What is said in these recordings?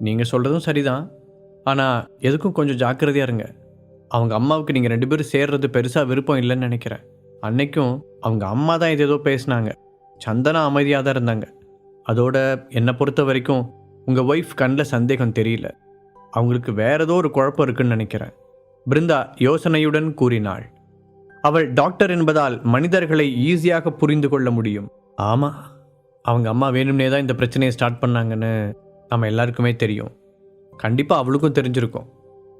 நீங்கள் சொல்கிறதும் சரிதான். ஆனால் எதுக்கும் கொஞ்சம் ஜாக்கிரதையாக இருங்க. அவங்க அம்மாவுக்கு நீங்கள் ரெண்டு பேரும் சேர்றது பெருசாக விருப்பம் இல்லைன்னு நினைக்கிறேன். அன்னைக்கும் அவங்க அம்மா தான் இது ஏதோ பேசினாங்க. சந்தனா அமைதியாக தான் இருந்தாங்க. அதோட என்னை பொறுத்த வரைக்கும் உங்கள் ஒய்ஃப் கண்ணில் சந்தேகம் தெரியல. அவங்களுக்கு வேற ஏதோ ஒரு குழப்பம் இருக்குன்னு நினைக்கிறேன். பிருந்தா யோசனையுடன் கூறினாள். அவள் டாக்டர் என்பதால் மனிதர்களை ஈஸியாக புரிந்து கொள்ள முடியும். ஆமாம் அவங்க அம்மா வேணும்னே தான் இந்த பிரச்சனையை ஸ்டார்ட் பண்ணாங்கன்னு நம்ம எல்லாருக்குமே தெரியும். கண்டிப்பாக அவளுக்கும் தெரிஞ்சிருக்கும்.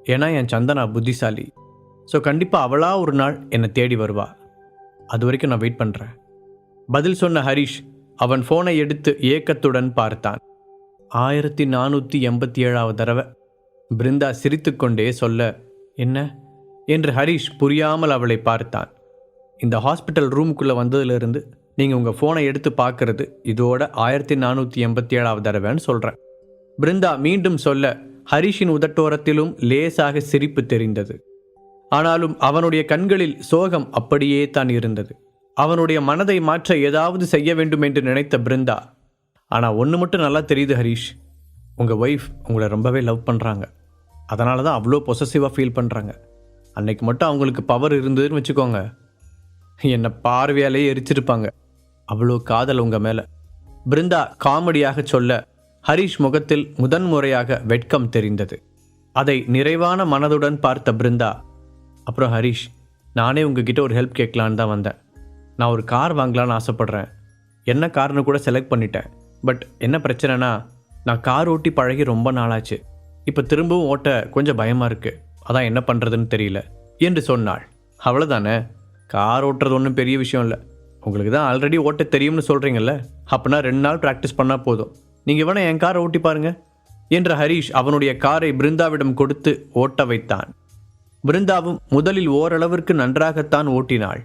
ஏன்னா என் சந்தனா புத்திசாலி. ஸோ கண்டிப்பாக அவளாக ஒரு நாள் என்னை தேடி வருவா. அது வரைக்கும் நான் வெயிட் பண்ணுறேன் பதில் சொன்ன ஹரிஷ் அவன் ஃபோனை எடுத்து ஏக்கத்துடன் பார்த்தான். ஆயிரத்தி நானூற்றி எண்பத்தி ஏழாவது தடவை பிருந்தா சிரித்துக்கொண்டே சொல்ல என்ன? என்று ஹரிஷ் புரியாமல் அவளை பார்த்தான். இந்த ஹாஸ்பிட்டல் ரூமுக்குள்ளே வந்ததுலேருந்து நீங்கள் உங்கள் ஃபோனை எடுத்து பார்க்குறது இதோட ஆயிரத்தி நானூற்றி எண்பத்தி ஏழாவது தடவைன்னு சொல்கிறேன் பிருந்தா மீண்டும் சொல்ல ஹரிஷின் உதட்டோரத்திலும் லேசாக சிரிப்பு தெரிந்தது. ஆனாலும் அவனுடைய கண்களில் சோகம் அப்படியே தான் இருந்தது. அவனுடைய மனதை மாற்ற ஏதாவது செய்ய வேண்டும் என்று நினைத்த பிருந்தா ஆனால் ஒன்று மட்டும் நல்லா தெரியுது ஹரிஷ். உங்கள் ஒய்ஃப் உங்களை ரொம்பவே லவ் பண்ணுறாங்க அதனால தான் அவ்வளோ பொசசிவாக ஃபீல் பண்ணுறாங்க அன்னைக்கு மட்டும் அவங்களுக்கு பவர் இருந்ததுன்னு வச்சுக்கோங்க. என்னை பார்வையாலேயே எரிச்சிருப்பாங்க. அவ்வளோ காதல் உங்கள் மேலே. பிருந்தா காமெடியாக சொல்ல ஹரிஷ் முகத்தில் முதன்முறையாக வெட்கம் தெரிந்தது. அதை நிறைவான மனதுடன் பார்த்த பிருந்தா அப்புறம் ஹரிஷ் நானே உங்ககிட்ட ஒரு ஹெல்ப் கேட்கலான்னு தான் வந்தேன். நான் ஒரு கார் வாங்கலான்னு ஆசைப்பட்றேன். என்ன கார்னு கூட செலக்ட் பண்ணிட்டேன். பட் என்ன பிரச்சனைனா நான் கார் ஓட்டி பழகி ரொம்ப நாளாச்சு. இப்போ திரும்பவும் ஓட்ட கொஞ்சம் பயமாக இருக்குது அதான் என்ன பண்ணுறதுன்னு தெரியல என்று சொன்னாள். அவ்வளோதானே கார் ஓட்டுறது ஒன்றும் பெரிய விஷயம் இல்லை. உங்களுக்கு தான் ஆல்ரெடி ஓட்ட தெரியும்னு சொல்கிறீங்கல்ல அப்படின்னா ரெண்டு நாள் ப்ராக்டிஸ் பண்ணால் போதும். நீங்கள் வேணா என் காரை ஓட்டி பாருங்க என்ற ஹரீஷ் அவனுடைய காரை பிருந்தாவிடம் கொடுத்து ஓட்ட வைத்தான். பிருந்தாவும் முதலில் ஓரளவிற்கு நன்றாகத்தான் ஓட்டினாள்.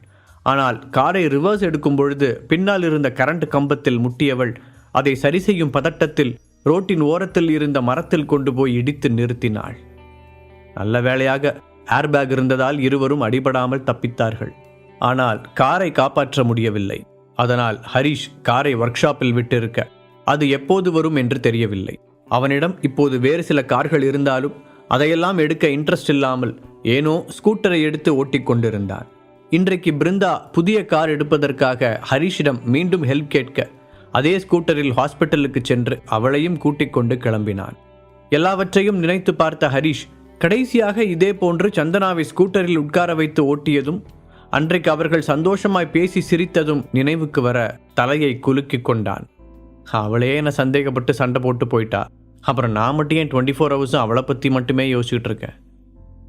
ஆனால் காரை ரிவர்ஸ் எடுக்கும் பொழுது பின்னால் இருந்த கரண்ட் கம்பத்தில் முட்டியவள் அதை சரி செய்யும் பதட்டத்தில் ரோட்டின் ஓரத்தில் இருந்த மரத்தில் கொண்டு போய் இடித்து நிறுத்தினாள். நல்ல வேளையாக ஏர்பேக் இருந்ததால் இருவரும் அடிபடாமல் தப்பித்தார்கள். ஆனால் காரை காப்பாற்ற முடியவில்லை. அதனால் ஹரிஷ் காரை ஒர்க் ஷாப்பில் விட்டிருக்க அது எப்போது வரும் என்று தெரியவில்லை. அவனிடம் இப்போது வேறு சில கார்கள் இருந்தாலும் அதையெல்லாம் எடுக்க இன்ட்ரெஸ்ட் இல்லாமல் ஏனோ ஸ்கூட்டரை எடுத்து ஓட்டிக் கொண்டிருந்தான் இன்றைக்கு பிருந்தா புதிய கார் எடுப்பதற்காக ஹரிஷிடம் மீண்டும் ஹெல்ப் கேட்க அதே ஸ்கூட்டரில் ஹாஸ்பிட்டலுக்கு சென்று அவளையும் கூட்டிக் கொண்டு கிளம்பினான். எல்லாவற்றையும் நினைத்து பார்த்த ஹரிஷ் கடைசியாக இதே போன்று சந்தனாவை ஸ்கூட்டரில் உட்கார வைத்து ஓட்டியதும் அன்றைக்கு அவர்கள் சந்தோஷமாய் பேசி சிரித்ததும் நினைவுக்கு வர தலையை குலுக்கிக் கொண்டான். அவளே என்னை சந்தேகப்பட்டு சண்டை போட்டு போயிட்டா. அப்புறம் நான் மட்டும் ஏன் டுவெண்ட்டி ஃபோர் ஹவர்ஸும் அவளை பற்றி மட்டுமே யோசிச்சுட்டு இருக்கேன்?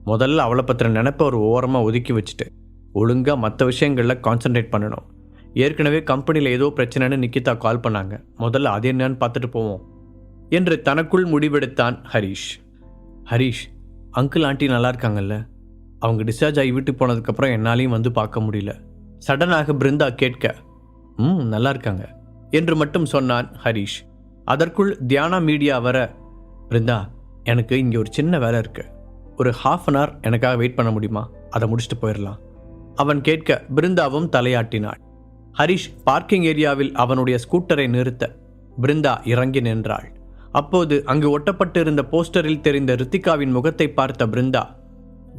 முதல்ல அவளை பற்றின நினப்பை ஒரு ஓரமாக ஒதுக்கி வச்சுட்டு ஒழுங்காக மற்ற விஷயங்களில் கான்சன்ட்ரேட் பண்ணணும். ஏற்கனவே கம்பெனியில் ஏதோ பிரச்சனைன்னு நிக்கிதா கால் பண்ணாங்க. முதல்ல அது என்னன்னு பார்த்துட்டு போவோம். என்று தனக்குள் முடிவெடுத்தான் ஹரீஷ். ஹரீஷ் அங்கிள் ஆண்டி நல்லா இருக்காங்கல்ல? அவங்க டிஸ்சார்ஜ் ஆகி வீட்டுக்கு போனதுக்கப்புறம் என்னாலையும் வந்து பார்க்க முடியல. சடனாக பிருந்தா கேட்க ம் நல்லா இருக்காங்க. என்று மட்டும் சொன்னான் ஹரீஷ். அதற்குள் தியானா மீடியா வர பிருந்தா எனக்கு இங்கே ஒரு சின்ன வேலை இருக்கு. ஒரு ஹாஃப் அன் ஹவர் எனக்காக வெயிட் பண்ண முடியுமா? அதை முடிச்சுட்டு போயிடலாம் அவன் கேட்க பிருந்தாவும் தலையாட்டினாள். ஹரிஷ் பார்க்கிங் ஏரியாவில் அவனுடைய ஸ்கூட்டரை நிறுத்த பிருந்தா இறங்கி நின்றாள். அப்போது அங்கு ஒட்டப்பட்டிருந்த போஸ்டரில் தெரிந்த ரித்திகாவின் முகத்தை பார்த்த பிருந்தா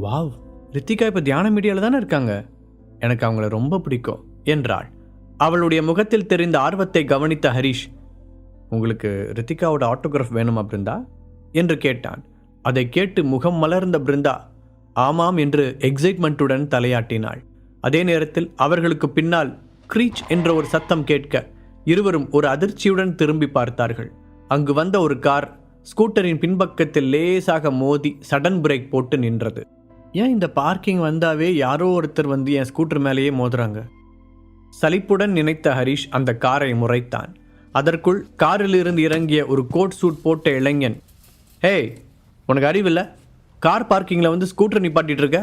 வாவ் ரித்திகா இப்போ தியான மீடியாவில் தானே இருக்காங்க? எனக்கு அவங்கள ரொம்ப பிடிக்கும் என்றாள். அவளுடைய முகத்தில் தெரிந்த ஆர்வத்தை கவனித்த ஹரிஷ் உங்களுக்கு ரித்திகாவோட ஆட்டோகிராஃப் வேணுமா பிருந்தா? என்று கேட்டான். அதை கேட்டு முகம் மலர்ந்த பிருந்தா ஆமாம் என்று எக்ஸைட்மெண்ட்டுடன் தலையாட்டினாள். அதே நேரத்தில் அவர்களுக்கு பின்னால் க்ரீச் என்ற ஒரு சத்தம் கேட்க இருவரும் ஒரு அதிர்ச்சியுடன் திரும்பி பார்த்தார்கள். அங்கு வந்த ஒரு கார் ஸ்கூட்டரின் பின்பக்கத்தில் லேசாக மோதி சடன் பிரேக் போட்டு நின்றது. ஏன் இந்த பார்க்கிங் வந்தாவே யாரோ ஒருத்தர் வந்து என் ஸ்கூட்டர் மேலேயே மோதுறாங்க? சலிப்புடன் நினைத்த ஹரிஷ் அந்த காரை முறைத்தான். அதற்குள் காரிலிருந்து இறங்கிய ஒரு கோட் சூட் போட்ட இளைஞன் ஏய் உனக்கு அறிவில்ல? கார் பார்க்கிங்கில் வந்து ஸ்கூட்டர் நிப்பாட்டிட்டு இருக்க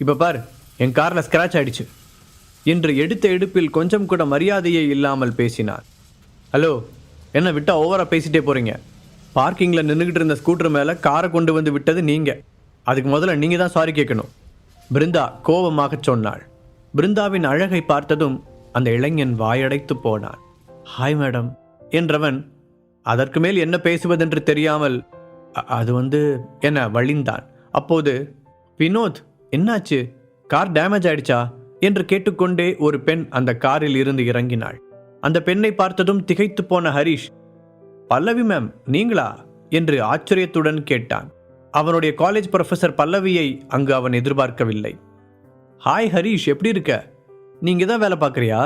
இப்போ பார் என் காரில் ஸ்க்ராட்ச் ஆயிடுச்சு. என்று எடுத்த எடுப்பில் கொஞ்சம் கூட மரியாதையே இல்லாமல் பேசினார் ஹலோ என்ன விட்டா ஓவராக பேசிட்டே போகிறீங்க பார்க்கிங்கில் நின்றுக்கிட்டு இருந்த ஸ்கூட்டர் மேலே காரை கொண்டு வந்து விட்டது நீங்கள் அதுக்கு முதல்ல நீங்கள் தான் சாரி கேட்கணும். பிருந்தா கோபமாக சொன்னாள். பிருந்தாவின் அழகை பார்த்ததும் அந்த இளைஞன் வாயடைத்து போனான். ஹாய் மேடம் என்றவன் அதற்கு மேல் என்ன பேசுவதென்று தெரியாமல் அது வந்து என்ன வழிந்தான். அப்போது வினோத் என்னாச்சு? கார் டேமேஜ் ஆயிடுச்சா? என்று கேட்டுக்கொண்டே ஒரு பெண் அந்த காரில் இருந்து இறங்கினாள். அந்த பெண்ணை பார்த்ததும் திகைத்து போன ஹரிஷ் பல்லவி மேம் நீங்களா? என்று ஆச்சரியத்துடன் கேட்டான். அவனுடைய காலேஜ் ப்ரொஃபஸர் பல்லவியை அங்கு அவன் எதிர்பார்க்கவில்லை. ஹாய் ஹரிஷ் எப்படி இருக்க? நீங்க தான் வேலை பார்க்குறியா?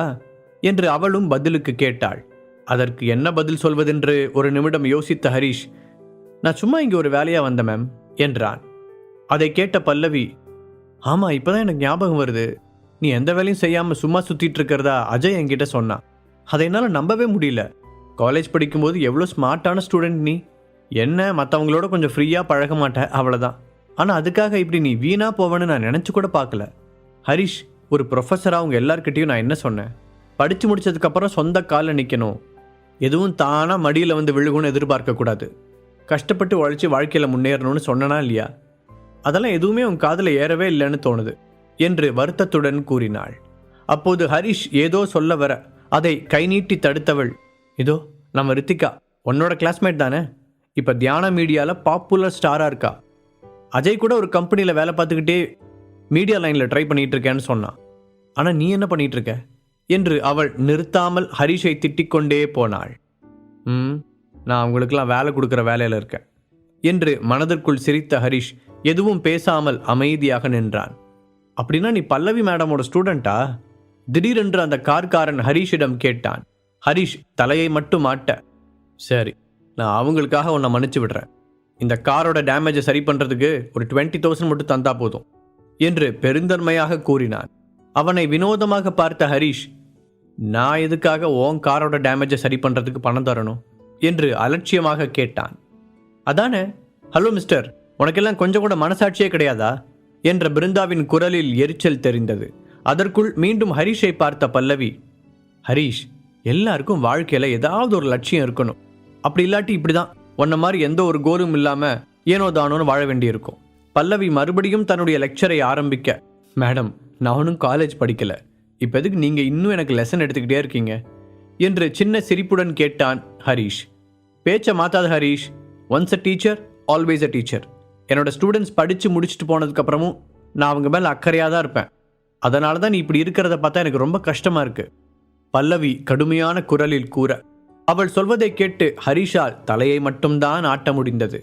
என்று அவளும் பதிலுக்கு கேட்டாள். அதற்கு என்ன பதில் சொல்வதென்று ஒரு நிமிடம் யோசித்த ஹரிஷ் நான் சும்மா இங்கே ஒரு வேலையாக வந்தேன் மேம் என்றான். அதை கேட்ட பல்லவி ஆமாம் இப்போ தான் எனக்கு ஞாபகம் வருது. நீ எந்த வேலையும் செய்யாமல் சும்மா சுற்றிட்டு இருக்கிறதா? அஜய் என்கிட்ட சொன்னான். அதை என்னால் நம்பவே முடியல. காலேஜ் படிக்கும்போது எவ்வளோ ஸ்மார்ட்டான ஸ்டூடெண்ட் நீ. என்ன மற்றவங்களோட கொஞ்சம் ஃப்ரீயாக பழக மாட்டேன் அவ்வளோதான் ஆனால் அதுக்காக இப்படி நீ வீணாக போவேன்னு நான் நினச்சி கூட பார்க்கல. ஹரிஷ் ஒரு ப்ரொஃபஸராக அவங்க எல்லார்கிட்டேயும் நான் என்ன சொன்னேன்? படித்து முடிச்சதுக்கப்புறம் சொந்த காலில் நிற்கணும் எதுவும் தானாக மடியில் வந்து விழுகும்னு எதிர்பார்க்கக்கூடாது கஷ்டப்பட்டு உழைச்சி வாழ்க்கையில் முன்னேறணும்னு சொன்னனா இல்லையா? அதெல்லாம் எதுவுமே உன் காதில் ஏறவே இல்லைன்னு தோணுது என்று வருத்தத்துடன் கூறினாள். அப்போது ஹரிஷ் ஏதோ சொல்ல வர அதை கை நீட்டி தடுத்தவள் இதோ நம்ம ரித்திகா உன்னோட கிளாஸ்மேட் தானே? இப்போ தியான மீடியாவில் பாப்புலர் ஸ்டாராக இருக்கா? அஜய் கூட ஒரு கம்பெனியில் வேலை பார்த்துக்கிட்டே மீடியா லைனில் ட்ரை பண்ணிட்டு இருக்கேன்னு சொன்னான். ஆனால் நீ என்ன பண்ணிட்டு இருக்க என்று அவள் நிறுத்தாமல் ஹரிஷை திட்டிக்கொண்டே போனாள். ம் நான் அவங்களுக்கெல்லாம் வேலை கொடுக்குற வேலையில் இருக்கேன் என்று மனதிற்குள் சிரித்த ஹரிஷ் எதுவும் பேசாமல் அமைதியாக நின்றான். அப்படின்னா நீ பல்லவி மேடமோட ஸ்டூடெண்ட்டா திடீரென்று அந்த கார்காரன் ஹரிஷிடம் கேட்டான். ஹரிஷ் தலையை மட்டும் மாட்ட சரி நான் அவங்களுக்காக உன்னை மன்னிச்சு விடுறேன். இந்த காரோட டேமேஜை சரி பண்ணுறதுக்கு ஒரு டுவெண்ட்டி தௌசண்ட் மட்டும் தந்தா போதும். என்று பெருந்தன்மையாக கூறினான். அவனை வினோதமாக பார்த்த ஹரிஷ் நான் எதுக்காக ஓன் காரோட டேமேஜை சரி பண்ணுறதுக்கு பணம் தரணும்? என்று அலட்சியமாக கேட்டான். அதானே? ஹலோ மிஸ்டர் உனக்கெல்லாம் கொஞ்சம் கூட மனசாட்சியே கிடையாதா? என்ற பிருந்தாவின் குரலில் எரிச்சல் தெரிந்தது. அதற்குள் மீண்டும் ஹரிஷை பார்த்த பல்லவி ஹரிஷ் எல்லாருக்கும் வாழ்க்கையில் ஏதாவது ஒரு லட்சியம் இருக்கணும். அப்படி இல்லாட்டி இப்படிதான். உன்ன மாதிரி எந்த ஒரு கோலும் இல்லாமல் ஏனோ தானோன்னு வாழ வேண்டியிருக்கும். பல்லவி மறுபடியும் தன்னுடைய லெக்சரை ஆரம்பிக்க மேடம் நானும் காலேஜ் படிக்கல. இப்போ எதுக்கு நீங்கள் இன்னும் எனக்கு லெசன் எடுத்துக்கிட்டே இருக்கீங்க? என்று சின்ன சிரிப்புடன் கேட்டான் ஹரிஷ். பேச்சை மாத்தாத Harish. Once a teacher always a teacher என்னோட ஸ்டூடெண்ட்ஸ் படித்து முடிச்சுட்டு போனதுக்கப்புறமும் நான் அவங்க மேலே அக்கறையாக தான் இருப்பேன். அதனால தான் நீ இப்படி இருக்கிறத பார்த்தா எனக்கு ரொம்ப கஷ்டமாக இருக்கு. பல்லவி கடுமையான குரலில் கூற அவள் சொல்வதை கேட்டு ஹரிஷால் தலையை மட்டும்தான் ஆட்ட முடிந்தது.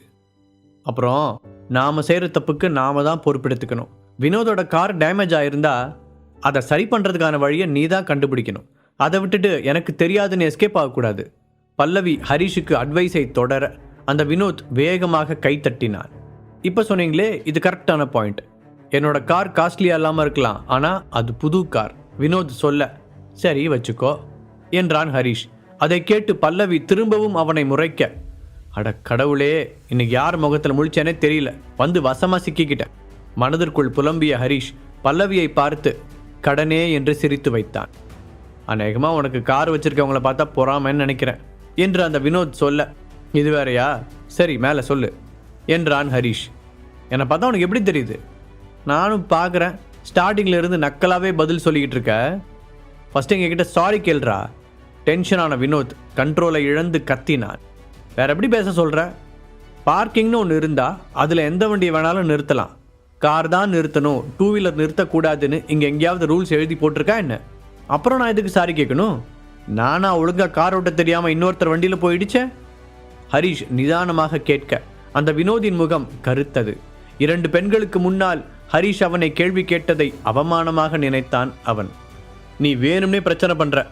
அப்புறம் நாம் செய்கிற தப்புக்கு நாம் தான் பொறுப்பெடுத்துக்கணும். வினோதோட கார் டேமேஜ் ஆயிருந்தா அதை சரி பண்ணுறதுக்கான வழியை நீ தான் கண்டுபிடிக்கணும். அதை விட்டுட்டு எனக்கு தெரியாதுன்னு எஸ்கேப் ஆகக்கூடாது. பல்லவி ஹரிஷுக்கு அட்வைஸை தொடர அந்த வினோத் வேகமாக கை தட்டினான் இப்போ சொன்னீங்களே இது கரெக்டான பாயிண்ட் என்னோட கார் காஸ்ட்லியாக இல்லாமல் இருக்கலாம் ஆனால் அது புது கார். வினோத் சொல்ல சரி வச்சுக்கோ என்றான் ஹரிஷ். அதை கேட்டு பல்லவி திரும்பவும் அவனை முறைக்க அட கடவுளே இன்னைக்கு யார் முகத்தில் முழிச்சேனே தெரியல. வந்து வசமாக சிக்கிக்கிட்டேன். மனதிற்குள் புலம்பிய ஹரிஷ் பல்லவியை பார்த்து கடனே என்று சிரித்து வைத்தான். அநேகமாக உனக்கு கார் வச்சிருக்கவங்கள பார்த்தா பொறாமன்னு நினைக்கிறேன் என்று அந்த வினோத் சொல்ல இது வேறையா? சரி மேலே சொல்லு என்றான் ஹரிஷ். என்னை பார்த்தா உனக்கு எப்படி தெரியுது? நானும் பார்க்குறேன் ஸ்டார்டிங்கில் இருந்து நக்கலாகவே பதில் சொல்லிக்கிட்டு இருக்க. ஃபஸ்ட்டு எங்ககிட்ட சாரி கேள்றா. டென்ஷனான வினோத் கண்ட்ரோலை இழந்து கத்தினான். வேற எப்படி பேச சொல்கிற பார்க்கிங்னு ஒன்று இருந்தால் அதில் எந்த வண்டியை வேணாலும் நிறுத்தலாம். கார் தான் நிறுத்தணும். டூ வீலர் நிறுத்தக்கூடாதுன்னு இங்கே எங்கேயாவது ரூல்ஸ் எழுதி போட்டிருக்கா என்ன? அப்புறம் நான் எதுக்கு சாரி கேட்கணும்? நானா ஒழுங்காக கார் ஓட்ட தெரியாமல் இன்னொருத்தர் வண்டியில் போயிடுச்சேன் ஹரிஷ் நிதானமாக கேட்க. அந்த வினோதின் முகம் கருத்தது. இரண்டு பெண்களுக்கு முன்னால் ஹரிஷ் அவனை கேள்வி கேட்டதை அவமானமாக நினைத்தான் அவன். நீ வேணும்னே பிரச்சனை பண்ற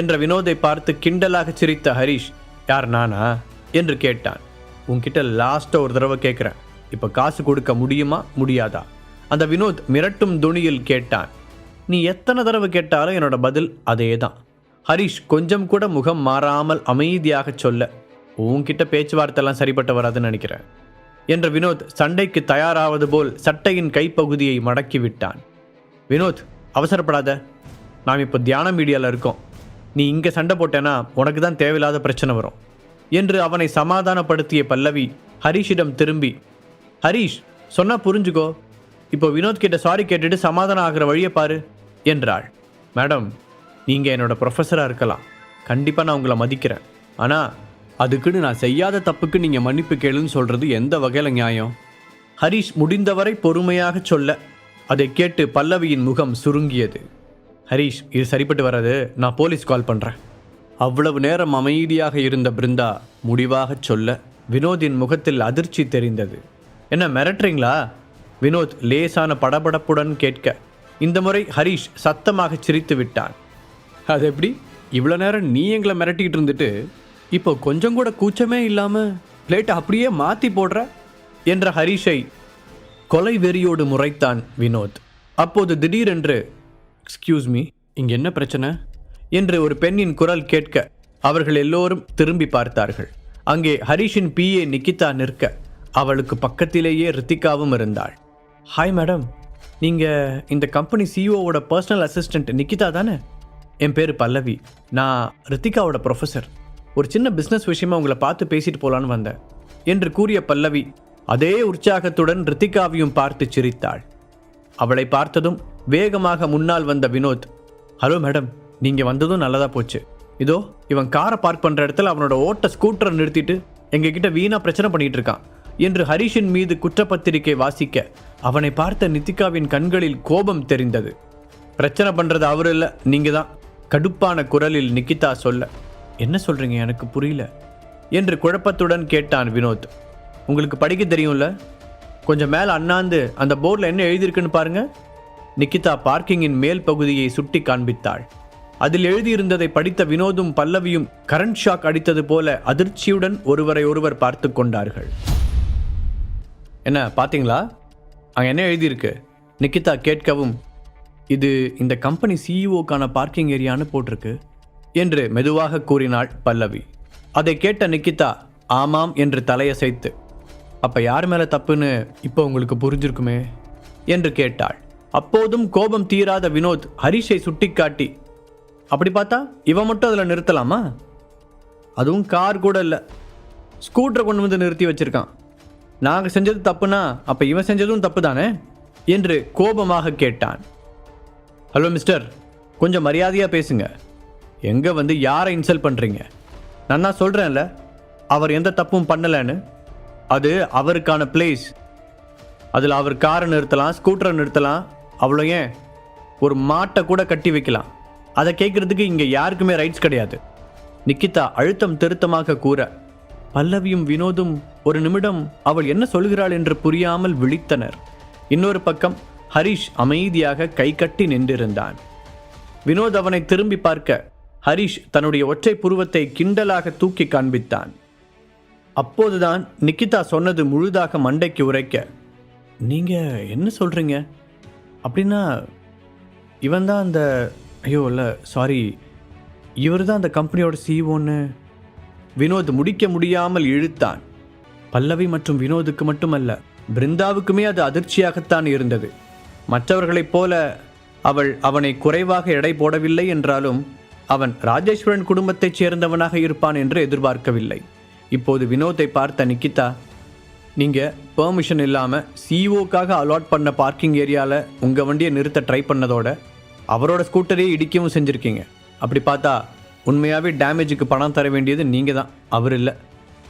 என்ற வினோதை பார்த்து கிண்டலாக சிரித்த ஹரிஷ் யார் நானா? என்று கேட்டான். உன்கிட்ட லாஸ்ட்டாக ஒரு தடவை கேட்குறேன் இப்போ காசு கொடுக்க முடியுமா? முடியாதா? அந்த வினோத் மிரட்டும் துணியில் கேட்டான். நீ எத்தனை தடவை கேட்டாலும் என்னோட பதில் அதே தான் ஹரிஷ் கொஞ்சம் கூட முகம் மாறாமல் அமைதியாக சொல்ல உன்கிட்ட பேச்சுவார்த்தைலாம் சரிப்பட்டு வராதுன்னு நினைக்கிறேன். என்ற வினோத் சண்டைக்கு தயாராவது போல் சட்டையின் கைப்பகுதியை மடக்கி விட்டான் வினோத் அவசரப்படாத. நாம் இப்போ தியான மீடியாவில் இருக்கோம். நீ இங்கே சண்டை போட்டேன்னா உனக்கு தான் தேவையில்லாத பிரச்சனை வரும். என்று அவனை சமாதானப்படுத்திய பல்லவி ஹரிஷிடம் திரும்பி ஹரிஷ் சொன்னா புரிஞ்சுக்கோ. இப்போ வினோத் கிட்ட சாரி கேட்டுட்டு சமாதானம் ஆகிற வழியை பாரு என்றாள். மேடம் நீங்கள் என்னோட ப்ரொஃபஸராக இருக்கலாம். கண்டிப்பாக நான் உங்களை மதிக்கிறேன். ஆனால் அதுக்குன்னு நான் செய்யாத தப்புக்கு நீங்கள் மன்னிப்பு கேளுன்னு சொல்கிறது எந்த வகையில் நியாயம்? ஹரிஷ் முடிந்தவரை பொறுமையாக சொல்ல அதை கேட்டு பல்லவியின் முகம் சுருங்கியது. ஹரிஷ் இது சரிப்பட்டு வராது. நான் போலீஸ் கால் பண்ணுறேன் அவ்வளவு நேரம் அமைதியாக இருந்த பிருந்தா முடிவாகச் சொல்ல வினோதின் முகத்தில் அதிர்ச்சி தெரிந்தது. என்ன மிரட்டுறீங்களா? வினோத் லேசான படபடப்புடன் கேட்க. இந்த முறை ஹரிஷ் சத்தமாக சிரித்து விட்டான். அது எப்படி? இவ்வளோ நேரம் நீ எங்களை மிரட்டிக்கிட்டு இருந்துட்டு இப்போ கொஞ்சம் கூட கூச்சமே இல்லாமல் பிளேட்டை அப்படியே மாற்றி போடுற? என்ற ஹரிஷை கொலை வெறியோடு முறைத்தான் வினோத். அப்போது திடீரென்று எக்ஸ்கியூஸ் மீ இங்கே என்ன பிரச்சனை? என்று ஒரு பெண்ணின் குரல் கேட்க அவர்கள் எல்லோரும் திரும்பி பார்த்தார்கள். அங்கே ஹரிஷின் பிஏ நிக்கிதா நிற்க அவளுக்கு பக்கத்திலேயே ரித்திகாவும் இருந்தாள். ஹாய் மேடம் நீங்கள் இந்த கம்பெனி சிஇஓவோட பர்சனல் அசிஸ்டண்ட் நிக்கிதா தானே? என் பேர் பல்லவி. நான் ரித்திகாவோட ப்ரொஃபஸர் ஒரு சின்ன பிஸ்னஸ் விஷயமா உங்களை பார்த்து பேசிட்டு போகலான்னு வந்தேன். என்று கூறிய பல்லவி அதே உற்சாகத்துடன் ரித்திகாவையும் பார்த்து சிரித்தாள். அவளை பார்த்ததும் வேகமாக முன்னால் வந்த வினோத் ஹலோ மேடம் நீங்கள் வந்ததும் நல்லதாக போச்சு. இதோ இவன் காரை பார்க் பண்ணுற இடத்துல அவனோட ஓட்ட ஸ்கூட்டரை நிறுத்திட்டு எங்ககிட்ட வீணாக பிரச்சனை பண்ணிகிட்டு இருக்கான் என்று ஹரிஷின் மீது குற்றப்பத்திரிகை வாசிக்க அவனை பார்த்த நித்திகாவின் கண்களில் கோபம் தெரிந்தது. பிரச்சனை பண்ணுறது அவர் இல்லை நீங்கள் தான். கடுப்பான குரலில் நிக்கிதா சொல்ல என்ன சொல்கிறீங்க எனக்கு புரியல. என்று குழப்பத்துடன் கேட்டான் வினோத். உங்களுக்கு படிக்க தெரியும்ல? கொஞ்சம் மேலே அண்ணாந்து அந்த போர்டில் என்ன எழுதியிருக்குன்னு பாருங்கள் நிக்கிதா பார்க்கிங்கின் மேல் பகுதியை சுட்டி காண்பித்தாள். அதில் எழுதியிருந்ததை படித்த வினோதும் பல்லவியும் கரண்ட் ஷாக் அடித்தது போல அதிர்ச்சியுடன் ஒருவரை ஒருவர் பார்த்து கொண்டார்கள். என்ன பார்த்தீங்களா? அங்கே என்ன எழுதியிருக்கு? நிக்கிதா கேட்கவும் இது இந்த கம்பெனி சிஇஓக்கான பார்க்கிங் ஏரியான்னு போட்டிருக்கு என்று மெதுவாக கூறினாள் பல்லவி. அதை கேட்ட நிக்கிதா ஆமாம் என்று தலையசைத்து அப்போ யார் மேலே தப்புன்னு இப்போ உங்களுக்கு புரிஞ்சிருக்குமே? என்று கேட்டாள். அப்போதும் கோபம் தீராத வினோத் ஹரிஷை சுட்டிக்காட்டி அப்படி பார்த்தா இவன் மட்டும் அதில் நிறுத்தலாமா? அதுவும் கார் கூட இல்லை. ஸ்கூட்டரை கொண்டு வந்து நிறுத்தி வச்சுருக்கான். நாங்கள் செஞ்சது தப்புனா அப்போ இவன் செஞ்சதும் தப்பு தானே என்று கோபமாக கேட்டான். ஹலோ மிஸ்டர் கொஞ்சம் மரியாதையாக பேசுங்க. எங்கே வந்து யாரை இன்சல்ட் பண்ணுறீங்க நான் தான் சொல்கிறேன்ல அவர் எந்த தப்பும் பண்ணலைன்னு. அது அவருக்கான பிளேஸ் அதில் அவர் காரை நிறுத்தலாம் ஸ்கூட்டரை நிறுத்தலாம். அவ்வளோ ஏன்? ஒரு மாட்டை கூட கட்டி வைக்கலாம். அதை கேட்குறதுக்கு இங்கே யாருக்குமே ரைட்ஸ் கிடையாது. நிக்கிதா அழுத்தம் திருத்தமாக கூற பல்லவியும் வினோதும் ஒரு நிமிடம் அவள் என்ன சொல்கிறாள் என்று புரியாமல் விழித்தனர். இன்னொரு பக்கம் ஹரிஷ் அமைதியாக கை கட்டி நின்றிருந்தான். வினோத் அவனை திரும்பி பார்க்க ஹரிஷ் தன்னுடைய ஒற்றை புருவத்தை கிண்டலாக தூக்கி காண்பித்தான். அப்போதுதான் நிக்கிதா சொன்னது முழுதாக மண்டைக்கு உரைக்க நீங்க என்ன சொல்றீங்க? அப்படின்னா இவன் தான் அந்த ஐயோ இல்லை சாரி இவர் தான் அந்த கம்பெனியோட சிஇஓன்னு வினோத் முடிக்க முடியாமல் இழுத்தான். பல்லவி மற்றும் வினோதுக்கு மட்டுமல்ல பிருந்தாவுக்குமே அது அதிர்ச்சியாகத்தான் இருந்தது. மற்றவர்களைப் போல அவள் அவனை குறைவாக எடை போடவில்லை என்றாலும் அவன் ராஜேஸ்வரன் குடும்பத்தைச் சேர்ந்தவனாக இருப்பான் என்று எதிர்பார்க்கவில்லை. இப்போது வினோத்தை பார்த்த நிக்கிதா நீங்கள் பெர்மிஷன் இல்லாமல் சிஓக்காக அலாட் பண்ண பார்க்கிங் ஏரியாவில் உங்கள் வண்டியை நிறுத்த ட்ரை பண்ணதோட அவரோட ஸ்கூட்டரையே இடிக்கவும் செஞ்சுருக்கீங்க. அப்படி பார்த்தா உண்மையாகவே டேமேஜுக்கு பணம் தர வேண்டியது நீங்கள் தான் அவர் இல்லை.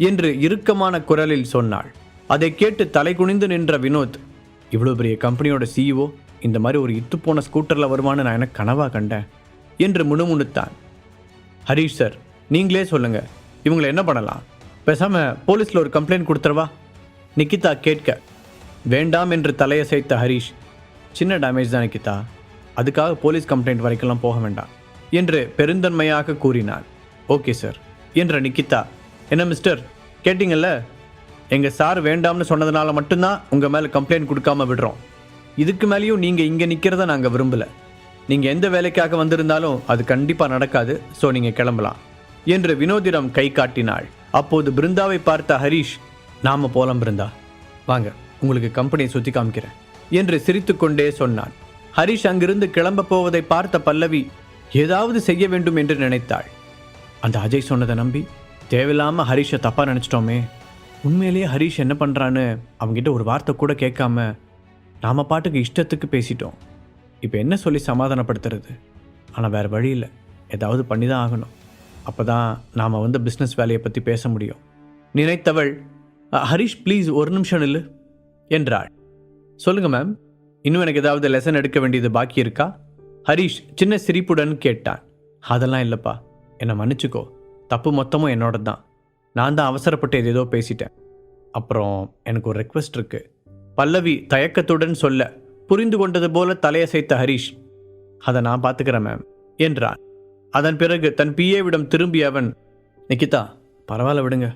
என்று இறுக்கமான குரலில் சொன்னாள். அதை கேட்டு தலை குனிந்து நின்ற வினோத் இவ்வளோ பெரிய கம்பெனியோட சிஇஓ இந்த மாதிரி ஒரு இத்துப்போன ஸ்கூட்டரில் வருமானு நான் எனக்கு கனவாக கண்டேன் என்று முணுமுணுத்தான். ஹரீஷ் சார் நீங்களே சொல்லுங்கள் இவங்களை என்ன பண்ணலாம்? பேசாமல் போலீஸில் ஒரு கம்ப்ளைண்ட் கொடுத்துருவா நிக்கிதா கேட்க வேண்டாம் என்று தலையசைத்த ஹரீஷ் சின்ன டேமேஜ் தான் நிக்கிதா. அதுக்காக போலீஸ் கம்ப்ளைண்ட் வரைக்கெல்லாம் போக வேண்டாம் என்று பெருந்தன்மையாக கூறினார். ஓகே சார் என்ற நிக்கிதா. என்ன மிஸ்டர் கேட்டிங்கல்ல? எங்கள் சார் வேண்டாம்னு சொன்னதுனால மட்டும்தான் உங்கள் மேலே கம்ப்ளைண்ட் கொடுக்காம விடுறோம். இதுக்கு மேலேயும் நீங்கள் இங்கே நிற்கிறத நாங்கள் விரும்பலை. நீங்கள் எந்த வேலைக்காக வந்திருந்தாலும் அது கண்டிப்பாக நடக்காது ஸோ நீங்கள் கிளம்பலாம் என்று வினோதிடம் கை காட்டினாள். அப்போது பிருந்தாவை பார்த்த ஹரீஷ் நாம போலாம் பிருந்தா வாங்க உங்களுக்கு கம்பெனியை சுற்றி காமிக்கிறேன் என்று சிரித்துக்கொண்டே சொன்னான். ஹரிஷ் அங்கிருந்து கிளம்ப போவதை பார்த்த பல்லவி ஏதாவது செய்ய வேண்டும் என்று நினைத்தாள். அந்த அஜய் சொன்னதை நம்பி தேவையில்லாமல் ஹரிஷை தப்பாக நினச்சிட்டோமே. உண்மையிலேயே ஹரிஷ் என்ன பண்ணுறான்னு அவங்ககிட்ட ஒரு வார்த்தை கூட கேட்காம நாம் பாட்டுக்கு இஷ்டத்துக்கு பேசிட்டோம். இப்போ என்ன சொல்லி சமாதானப்படுத்துறது? ஆனால் வேறு வழி இல்லை. ஏதாவது பண்ணி தான் ஆகணும். அப்போ தான் நாம் வந்து பிஸ்னஸ் வேலையை பற்றி பேச முடியும். நினைத்தவள் ஹரிஷ் ப்ளீஸ் ஒரு நிமிஷம் நில்லு என்றாள். சொல்லுங்கள் மேம் இன்னும் எனக்கு ஏதாவது லெசன் எடுக்க வேண்டியது பாக்கி இருக்கா? ஹரிஷ் சின்ன சிரிப்புடன் கேட்டான். அதெல்லாம் இல்லைப்பா. என்னை மன்னிச்சுக்கோ. தப்பு மொத்தமும் என்னோட தான் நான் தான் அவசரப்பட்டு ஏதேதோ பேசிட்டேன். அப்புறம் எனக்கு ஒரு ரெக்வெஸ்ட் இருக்கு. பல்லவி தயக்கத்துடன் சொல்ல புரிந்து கொண்டது போல தலையசைத்த ஹரிஷ் அதை நான் பார்த்துக்கிறேன் மேம் என்றான். அதன் பிறகு தன் பிஏவிடம் திரும்பிய அவன் நிக்கிதா பரவாயில்ல விடுங்க.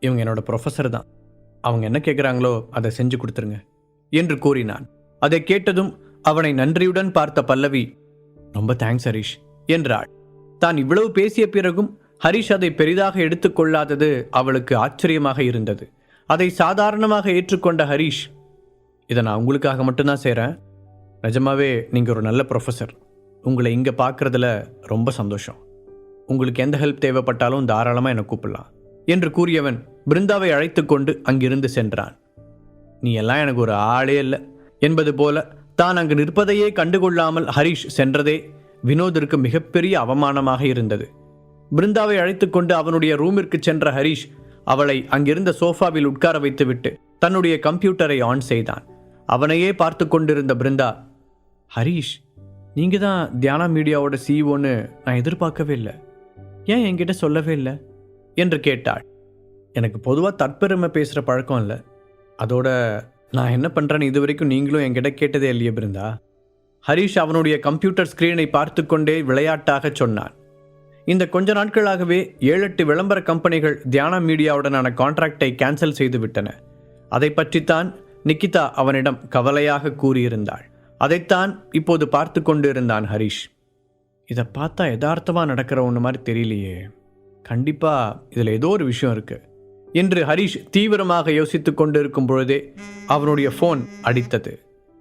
இவங்க என்னோட ப்ரொஃபஸர் தான். அவங்க என்ன கேட்குறாங்களோ அதை செஞ்சு கொடுத்துருங்க என்று கூறினான். அதை கேட்டதும் அவனை நன்றியுடன் பார்த்த பல்லவி ரொம்ப தேங்க்ஸ் ஹரிஷ் என்றாள். தான் இவ்வளவு பேசிய பிறகும் ஹரிஷ் அதை பெரிதாக எடுத்துக்கொள்ளாதது அவளுக்கு ஆச்சரியமாக இருந்தது. அதை சாதாரணமாக ஏற்றுக்கொண்ட ஹரிஷ் இதை நான் உங்களுக்காக மட்டும்தான் செய்கிறேன் நிஜமாவே நீங்கள் ஒரு நல்ல ப்ரொஃபஸர் உங்களை இங்கே பார்க்குறதுல ரொம்ப சந்தோஷம். உங்களுக்கு எந்த ஹெல்ப் தேவைப்பட்டாலும் தாராளமாக என்னை கூப்பிடலாம் என்று கூறியவன் பிருந்தாவை அழைத்து கொண்டு அங்கிருந்து சென்றான். நீ எல்லாம் எனக்கு ஒரு ஆளே இல்லை. என்பது போல தான் அங்கு நிற்பதையே கண்டுகொள்ளாமல் ஹரிஷ் சென்றதே வினோதிற்கு மிகப்பெரிய அவமானமாக இருந்தது. பிருந்தாவை அழைத்துக்கொண்டு அவனுடைய ரூமிற்கு சென்ற ஹரிஷ் அவளை அங்கிருந்த சோஃபாவில் உட்கார வைத்துவிட்டு தன்னுடைய கம்ப்யூட்டரை ஆன் செய்தான். அவனையே பார்த்து கொண்டிருந்த பிருந்தா ஹரிஷ் நீங்க தான் தியானா மீடியாவோட சிஇஓன்னு நான் எதிர்பார்க்கவே இல்லை. ஏன் என்கிட்ட சொல்லவே இல்லை? என்று கேட்டாள். எனக்கு பொதுவாக தற்பெருமை பேசுகிற பழக்கம் இல்லை. அதோட நான் என்ன பண்ணுறேன்னு இது வரைக்கும் நீங்களும் என்கிட்ட கேட்டதே இல்லையே பிருந்தா. ஹரிஷ் அவனுடைய கம்ப்யூட்டர் ஸ்க்ரீனை பார்த்து கொண்டே விளையாட்டாக சொன்னான். இந்த கொஞ்ச நாட்களாகவே ஏழு எட்டு விளம்பர கம்பெனிகள் தியானா மீடியாவுடனான கான்ட்ராக்டை கேன்சல் செய்து விட்டன. அதை பற்றித்தான் நிக்கிதா அவனிடம் கவலையாக கூறியிருந்தாள். அதைத்தான் இப்போது பார்த்து கொண்டு இருந்தான் ஹரிஷ். இதை பார்த்தா யதார்த்தமாக நடக்கிற ஒன்று மாதிரி தெரியலையே. கண்டிப்பாக இதில் ஏதோ ஒரு விஷயம் இருக்குது என்று ஹரிஷ் தீவிரமாக யோசித்துக் கொண்டிருக்கும் பொழுதே அவனுடைய ஃபோன் அடித்தது.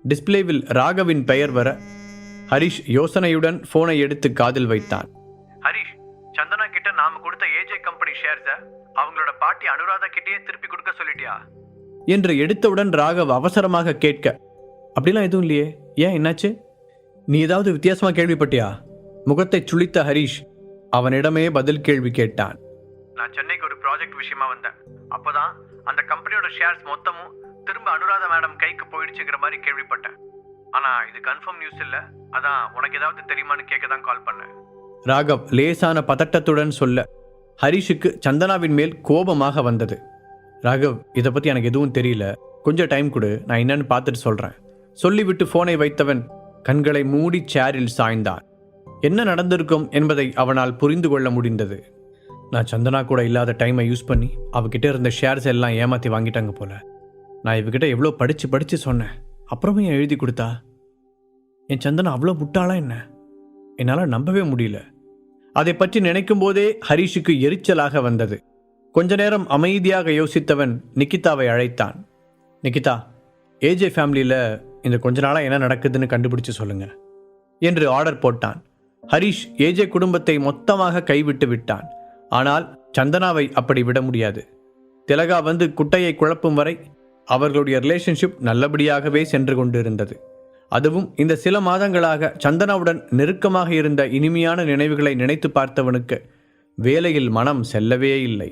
டிஸ்ப்ளேவில் ராகவின் பெயர் வர ஹரிஷ் யோசனையுடன் ஃபோனை எடுத்து காதில் வைத்தான். ஹரிஷ் சந்தனா கிட்ட நாம கொடுத்த ஏஜே கம்பெனி ஷேர்ஸ அவங்களோட பாட்டி அனுராதா கிட்டயே திருப்பி கொடுக்க சொல்லிட்டியா? என்று எடுத்தவுடன் ராகவ் அவசரமாக கேட்க அப்படிலாம் எதுவும் இல்லையே ஏன் என்னாச்சு? நீ ஏதாவது வித்தியாசமா கேள்விப்பட்டியா? முகத்தை சுளித்த ஹரிஷ் அவனிடமே பதில் கேள்வி கேட்டான். நான் சென்னைக்கு ஒரு ப்ராஜெக்ட் விஷயமா வந்தேன். அப்போதான் அந்த கம்பெனியோட ஷேர்ஸ் மொத்தமும் திரும்ப அனுராதா மேடம் கைக்கு போயிடுச்சுங்கிற மாதிரி கேள்விப்பட்டேன். ஆனா இது கன்ஃபார்ம் நியூஸ் இல்ல. அதான் உனக்கு ஏதாவது தெரியுமான்னு கேட்க தான் கால் பண்ணேன். ராகவ் லேசான பதட்டத்துடன் சொல்ல ஹரிஷுக்கு சந்தனாவின் மேல் கோபமாக வந்தது. ராகவ் இதை பற்றி எனக்கு எதுவும் தெரியல. கொஞ்சம் டைம் கொடு நான் என்னன்னு பார்த்துட்டு சொல்கிறேன் சொல்லிவிட்டு ஃபோனை வைத்தவன் கண்களை மூடி சேரில் சாய்ந்தான். என்ன நடந்திருக்கும் என்பதை அவனால் புரிந்து கொள்ள முடிந்தது. நான் சந்தனா கூட இல்லாத டைமை யூஸ் பண்ணி அவகிட்ட இருந்த ஷேர்ஸ் எல்லாம் ஏமாற்றி வாங்கிட்டாங்க போல. நான் இவகிட்ட எவ்வளோ படித்து படித்து சொன்னேன். அப்புறமே ஏன் எழுதி கொடுத்தா? என் சந்தனா அவ்வளோ முட்டாளா என்ன? என்னால் நம்பவே முடியல. அதை பற்றி நினைக்கும் போதே ஹரிஷுக்கு எரிச்சலாக வந்தது. கொஞ்ச நேரம் அமைதியாக யோசித்தவன் நிக்கிதாவை அழைத்தான். நிக்கிதா ஏஜே ஃபேமிலியில் இந்த கொஞ்ச நாளாக என்ன நடக்குதுன்னு கண்டுபிடிச்சு சொல்லுங்க என்று ஆர்டர் போட்டான். ஹரிஷ் ஏஜே குடும்பத்தை மொத்தமாக கைவிட்டு விட்டான். ஆனால் சந்தனாவை அப்படி விட முடியாது. திலகா வந்து குட்டையை குழப்பும் வரை அவர்களுடைய ரிலேஷன்ஷிப் நல்லபடியாகவே சென்று கொண்டிருந்தது. அதுவும் இந்த சில மாதங்களாக சந்தனாவுடன் நெருக்கமாக இருந்த இனிமையான நினைவுகளை நினைத்து பார்த்தவனுக்கு வேலையில் மனம் செல்லவே இல்லை.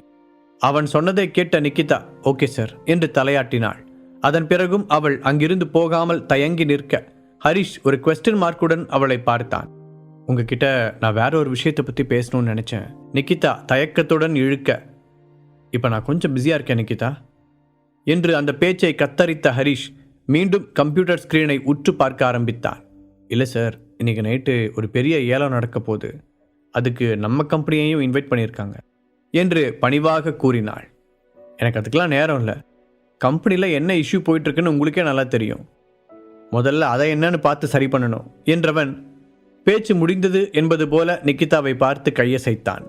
அவன் சொன்னதை கேட்ட நிக்கிதா ஓகே சார் என்று தலையாட்டினாள். அதன் பிறகும் அவள் அங்கிருந்து போகாமல் தயங்கி நிற்க ஹரிஷ் ஒரு கொஸ்டின் மார்க்குடன் அவளை பார்த்தான். உங்ககிட்ட நான் வேற ஒரு விஷயத்தை பற்றி பேசணும்னு நினச்சேன். நிக்கிதா தயக்கத்துடன் இழுக்க. இப்போ நான் கொஞ்சம் பிஸியாக இருக்கேன் நிக்கிதா என்று அந்த பேச்சை கத்தரித்த ஹரிஷ் மீண்டும் கம்ப்யூட்டர் ஸ்க்ரீனை உற்று பார்க்க ஆரம்பித்தான். இல்லை சார் இன்னைக்கு நைட்டு ஒரு பெரிய ஏலம் நடக்க போகுது. அதுக்கு நம்ம கம்பெனியையும் இன்வைட் பண்ணியிருக்காங்க என்று பணிவாக கூறினாள். எனக்கு அதுக்கெலாம் நேரம் இல்லை. கம்பெனியில் என்ன இஷ்யூ போயிட்டுருக்குன்னு உங்களுக்கே நல்லா தெரியும். முதல்ல அதை என்னன்னு பார்த்து சரி பண்ணணும் என்றவன் பேச்சு முடிந்தது என்பது போல நிக்கிதாவை பார்த்து கையசைத்தான்.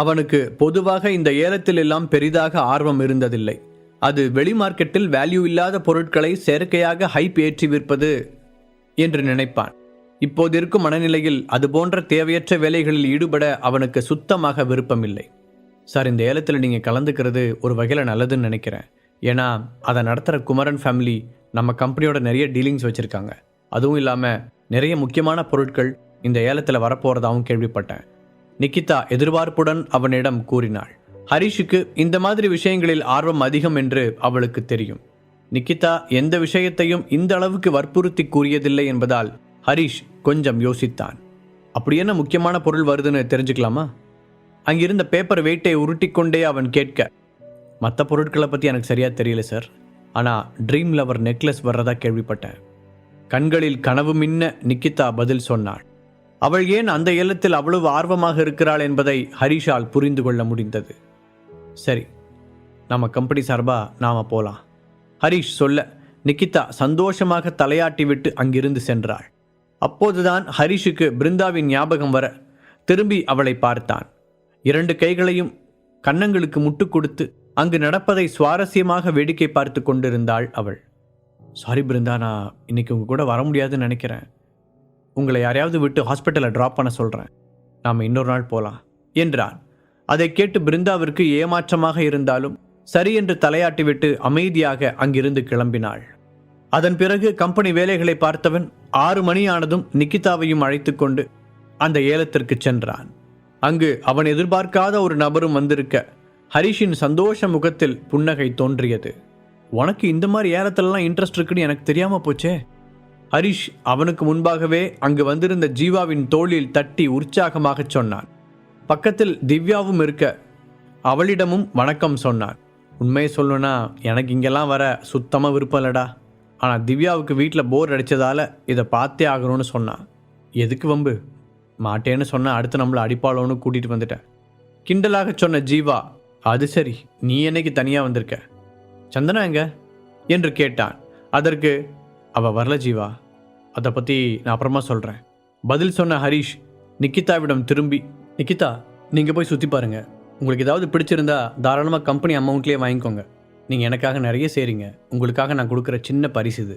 அவனுக்கு பொதுவாக இந்த ஏலத்தில் எல்லாம் பெரிதாக ஆர்வம் இருந்ததில்லை. அது வெளி மார்க்கெட்டில் வேல்யூ இல்லாத பொருட்களை செயற்கையாக ஹைப் ஏற்றி விற்பது என்று நினைப்பான். இப்போது இருக்கும் மனநிலையில் அது போன்ற தேவையற்ற வேலைகளில் ஈடுபட அவனுக்கு சுத்தமாக விருப்பமில்லை. சார் இந்த ஏலத்தில் நீங்கள் கலந்துக்கிறது ஒரு வகையில் நல்லதுன்னு நினைக்கிறேன். ஏன்னா அதை நடத்துகிற குமரன் ஃபேமிலி நம்ம கம்பெனியோட நிறைய டீலிங்ஸ் வச்சுருக்காங்க. அதுவும் இல்லாமல் நிறைய முக்கியமான பொருட்கள் இந்த ஏலத்தில் வரப்போகிறதாகவும் கேள்விப்பட்டேன். நிக்கிதா எதிர்பார்ப்புடன் அவனிடம் கூறினாள். ஹரிஷுக்கு இந்த மாதிரி விஷயங்களில் ஆர்வம் அதிகம் என்று அவளுக்கு தெரியும். நிக்கிதா எந்த விஷயத்தையும் இந்த அளவுக்கு வற்புறுத்தி கூறியதில்லை என்பதால் ஹரிஷ் கொஞ்சம் யோசித்தான். அப்படி என்ன முக்கியமான பொருள் வருதுன்னு தெரிஞ்சுக்கலாமா? அங்கிருந்த பேப்பர் வெயிட்டை உருட்டிக்கொண்டே அவன் கேட்க மற்ற பொருட்களை பற்றி எனக்கு சரியாக தெரியல சார் ஆனால் ட்ரீம் லவர் நெக்லஸ் வர்றதா கேள்விப்பட்டேன். கண்களில் கனவு மின்ன நிக்கிதா பதில் சொன்னாள். அவள் ஏன் அந்த இல்லத்தில் அவ்வளவு ஆர்வமாக இருக்கிறாள் என்பதை ஹரிஷால் புரிந்து கொள்ள முடிந்தது. சரி நம்ம கம்பெனி சார்பா நாம போலாம். ஹரிஷ் சொல்ல நிக்கிதா சந்தோஷமாக தலையாட்டி விட்டு அங்கிருந்து சென்றாள். அப்போதுதான் ஹரிஷுக்கு பிருந்தாவின் ஞாபகம் வர திரும்பி அவளை பார்த்தான். இரண்டு கைகளையும் கன்னங்களுக்கு முட்டு கொடுத்து அங்கு நடப்பதை சுவாரஸ்யமாக வேடிக்கை பார்த்து கொண்டிருந்தாள் அவள். சாரி பிருந்தா நான் இன்னைக்கு உங்க கூட வர முடியாதுன்னு நினைக்கிறேன். உங்களை யாரையாவது விட்டு ஹாஸ்பிட்டலில் ட்ராப் பண்ண சொல்கிறேன் நாம் இன்னொரு நாள் போகலாம் என்றான். அதை கேட்டு பிருந்தாவிற்கு ஏமாற்றமாக இருந்தாலும் சரி என்று தலையாட்டிவிட்டு அமைதியாக அங்கிருந்து கிளம்பினாள். அதன் பிறகு கம்பெனி வேலைகளை பார்த்தவன் ஆறு மணி ஆனதும் நிக்கிதாவையும் அழைத்து கொண்டு அந்த ஏலத்திற்கு சென்றான். அங்கு அவன் எதிர்பார்க்காத ஒரு நபரும் வந்திருக்க ஹரிஷின் சந்தோஷ முகத்தில் புன்னகை தோன்றியது. உனக்கு இந்த மாதிரி ஏலத்திலலாம் இன்ட்ரெஸ்ட் இருக்குன்னு எனக்கு தெரியாம போச்சே? ஹரிஷ் அவனுக்கு முன்பாகவே அங்கு வந்திருந்த ஜீவாவின் தோளில் தட்டி உற்சாகமாக சொன்னான். பக்கத்தில் திவ்யாவும் இருக்க அவளிடமும் வணக்கம் சொன்னான். உண்மையை சொல்லணும்னா எனக்கு இங்கெல்லாம் வர சுத்தமாக விருப்பம் இல்லடா. ஆனால் திவ்யாவுக்கு வீட்டில் போர் அடித்ததால் இதை பார்த்தே ஆகணும்னு சொன்னான். எதுக்கு வம்பு? மாட்டேன்னு சொன்ன அடுத்து நம்மளை அடிப்பாளோன்னு கூட்டிகிட்டு வந்துட்டேன் கிண்டலாக சொன்ன ஜீவா அது சரி நீ என்னைக்கு தனியாக வந்திருக்க? சந்தனா எங்க? என்று கேட்டான். அதற்கு அவள் வரல ஜீவா. அதை பற்றி நான் அப்புறமா சொல்கிறேன் பதில் சொன்ன ஹரிஷ் நிக்கிதாவிடம் திரும்பி நிக்கிதா நீங்கள் போய் சுற்றி பாருங்கள் உங்களுக்கு ஏதாவது பிடிச்சிருந்தா தாராளமாக கம்பெனி அமௌண்ட்லேயே வாங்கிக்கோங்க. நீங்கள் எனக்காக நிறைய செய்றீங்க உங்களுக்காக நான் கொடுக்குற சின்ன பரிசு இது.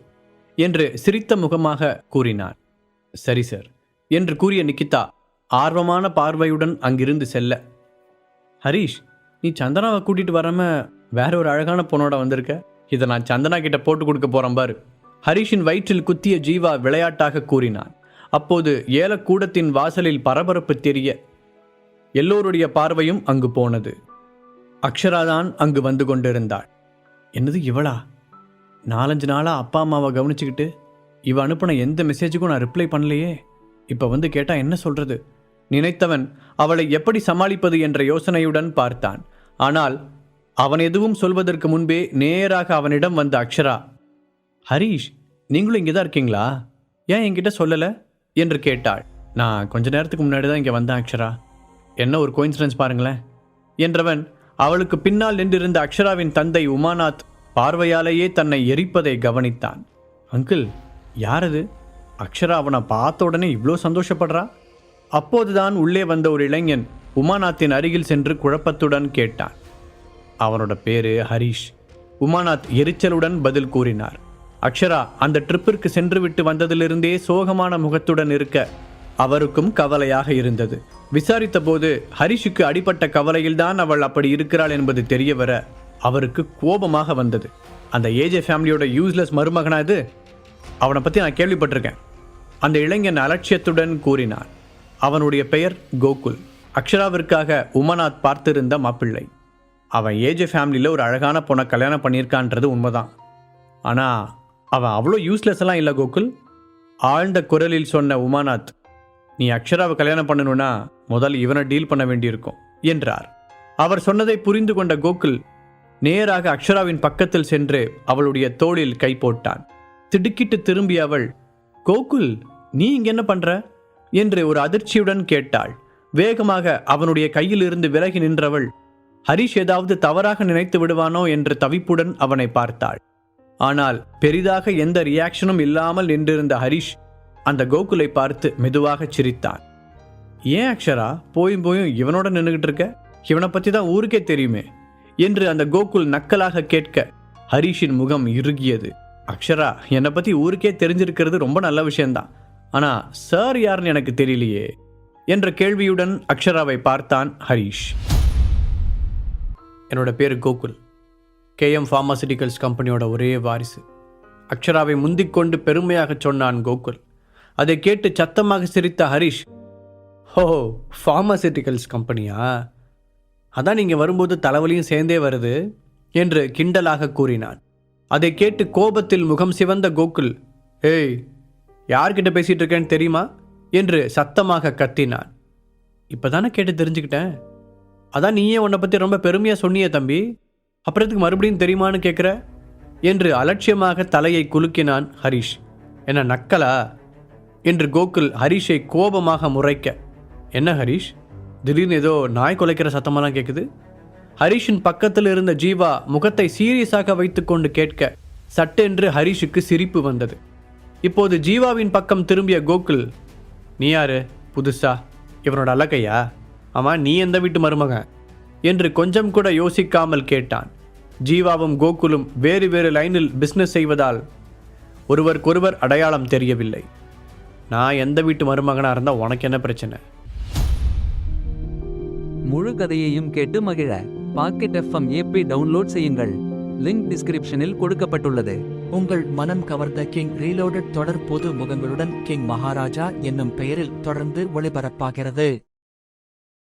என்று சிரித்த முகமாக கூறினார். சரி சார் என்று கூறிய நிக்கிதா ஆர்வமான பார்வையுடன் அங்கிருந்து செல்ல. ஹரிஷ் நீ சந்தனாவை கூட்டிகிட்டு வராம வேற ஒரு அழகான பொண்ணோட வந்திருக்க? இதை நான் சந்தனா கிட்ட போட்டு கொடுக்க போகிறேன் பாரு. ஹரிஷின் வயிற்றில் குத்திய ஜீவா விளையாட்டாக கூறினான். அப்போது ஏலக்கூடத்தின் வாசலில் பரபரப்பு தெரிய எல்லோருடைய பார்வையும் அங்கு போனது. அக்ஷராதான் அங்கு வந்து கொண்டிருந்தாள். என்னது இவளா? நாலஞ்சு நாளாக அப்பா அம்மாவை கவனிச்சுக்கிட்டு இவ அனுப்பின எந்த மெசேஜுக்கும் நான் ரிப்ளை பண்ணலையே. இப்போ வந்து கேட்டால் என்ன சொல்கிறது நினைத்தவன் அவளை எப்படி சமாளிப்பது என்ற யோசனையுடன் பார்த்தான். ஆனால் அவன் எதுவும் சொல்வதற்கு முன்பே நேராக அவனிடம் வந்த அக்ஷரா ஹரீஷ் நீங்களும் இங்கே தான் இருக்கீங்களா? ஏன் என்கிட்ட சொல்லலை? என்று கேட்டாள். நான் கொஞ்ச நேரத்துக்கு முன்னாடி தான் இங்கே வந்தேன் அக்ஷரா. என்ன ஒரு கோயின்சிடன்ஸ் பாருங்களேன் என்றவன் அவளுக்கு பின்னால் நின்றிருந்த அக்ஷராவின் தந்தை உமாநாத் பார்வையாலேயே தன்னை எரிப்பதை கவனித்தான். அங்கிள் யார் அது அக்ஷரா அவனை பார்த்த உடனே இவ்வளோ சந்தோஷப்படுறா? அப்போதுதான் உள்ளே வந்த ஒரு இளைஞன் உமாநாத்தின் அருகில் சென்று குழப்பத்துடன் கேட்டான். அவனோட பேரு ஹரிஷ். உமாநாத் எரிச்சலுடன் பதில் கூறினார். அக்ஷரா அந்த ட்ரிப்பிற்கு சென்றுவிட்டு வந்ததிலிருந்தே சோகமான முகத்துடன் இருக்க அவருக்கும் கவலையாக இருந்தது. விசாரித்த போது ஹரிஷுக்கு அடிபட்ட கவலையில்தான் அவள் அப்படி இருக்கிறாள் என்பது தெரிய வர அவருக்கு கோபமாக வந்தது. அந்த ஏஜே ஃபேமிலியோட யூஸ்லெஸ் மருமகனா இது? அவனை பற்றி நான் கேள்விப்பட்டிருக்கேன். அந்த இளைஞன் அலட்சியத்துடன் கூறினான். அவனுடைய பெயர் கோகுல். அக்ஷராவிற்காக உமநாத் பார்த்திருந்த மாப்பிள்ளை. அவன் ஏஜே ஃபேமிலியில் ஒரு அழகான பொண்ணை கல்யாணம் பண்ணியிருக்கான்றது உண்மைதான். ஆனால் அவன் அவ்வளோ யூஸ்லெஸ் எல்லாம் இல்லை கோகுல். ஆழ்ந்த குரலில் சொன்ன உமாநாத் நீ அக்ஷராவை கல்யாணம் பண்ணணும்னா முதல் இவனை டீல் பண்ண வேண்டியிருக்கும் என்றார். அவர் சொன்னதை புரிந்து கொண்ட கோகுல் நேராக அக்ஷராவின் பக்கத்தில் சென்று அவளுடைய தோளில் கை போட்டான். திடுக்கிட்டு திரும்பிய அவள் கோகுல் நீ இங்க என்ன பண்ற? என்று ஒரு அதிர்ச்சியுடன் கேட்டாள். வேகமாக அவனுடைய கையிலிருந்து விலகி நின்றவள் ஹரிஷ் ஏதாவது தவறாக நினைத்து விடுவானோ? என்று தவிப்புடன் அவனை பார்த்தாள். ஆனால் பெரிதாக எந்த ரியாக்ஷனும் இல்லாமல் நின்றிருந்த ஹரிஷ் அந்த கோகுலை பார்த்து மெதுவாக சிரித்தான். ஏன் அக்ஷரா? போயும் போயும் இவனோட நின்றுகிட்டு இருக்க? இவனை பற்றி தான் ஊருக்கே தெரியுமே என்று அந்த கோகுல் நக்கலாக கேட்க ஹரிஷின் முகம் இறுகியது. அக்ஷரா என்னை பற்றி ஊருக்கே தெரிஞ்சிருக்கிறது ரொம்ப நல்ல விஷயம்தான். ஆனால் சார் யாருன்னு எனக்கு தெரியலையே என்ற கேள்வியுடன் அக்ஷராவை பார்த்தான் ஹரிஷ். என்னோட பேர் கோகுல். கேஎம் ஃபார்மாசிட்டிகல்ஸ் கம்பெனியோட ஒரே வாரிசு. அக்ஷராவை முந்திக்கொண்டு பெருமையாக சொன்னான் கோகுல். அதை கேட்டு சத்தமாக சிரித்த ஹரிஷ் ஹோ ஃபார்மசிட்டிக்கல்ஸ் கம்பெனியா? அதான் நீங்கள் வரும்போது தலைவலியும் சேர்ந்தே வருது என்று கிண்டலாக கூறினான். அதை கேட்டு கோபத்தில் முகம் சிவந்த கோகுல் ஏய் யார்கிட்ட பேசிகிட்டு இருக்கேன்னு தெரியுமா? என்று சத்தமாக கத்தினான். இப்போ தானே கேட்டு தெரிஞ்சுக்கிட்டேன். அதான் நீயே உன்னை பற்றி ரொம்ப பெருமையாக சொன்னியே தம்பி. அப்புறத்துக்கு மறுபடியும் தெரியுமான்னு கேட்குற என்று அலட்சியமாக தலையை குலுக்கினான் ஹரிஷ். என்ன நக்கலா? என்று கோகுல் ஹரிஷை கோபமாக முறைக்க. என்ன ஹரிஷ்? திடீர்னு ஏதோ நாய் குலைக்கிற சத்தமெல்லாம் கேட்குது ஹரிஷின் பக்கத்தில் இருந்த ஜீவா முகத்தை சீரியஸாக வைத்துக்கொண்டு கேட்க சட்டென்று ஹரிஷுக்கு சிரிப்பு வந்தது. இப்போது ஜீவாவின் பக்கம் திரும்பிய கோகுல் நீ யாரு? புதுசா? இவனோட அலக்கையா ஆமாம் நீ எந்த வீட்டு மருமகன்? என்று கொஞ்சம் கூட யோசிக்காமல் கேட்டான். ஜீவாவும் கோகுலும் வேறு வேறு லைனில் பிஸ்னஸ் செய்வதால் ஒருவருக்கொருவர் அடையாளம் தெரியவில்லை. நான் எந்த வீட்டு மருமகனாக இருந்தால் உனக்கு என்ன பிரச்சனை? முழு கதையையும் கேட்டு மகிழ பாக்கெட் எஃப்எம் ஏபி டவுன்லோட் செய்யுங்கள். லிங்க் டிஸ்கிரிப்ஷனில் கொடுக்கப்பட்டுள்ளது. உங்கள் மனம் கவர்ந்த கிங் ரீலோடட் தொடர் பொது முகங்களுடன் கிங் மகாராஜா என்னும் பெயரில் தொடர்ந்து ஒளிபரப்பாகிறது.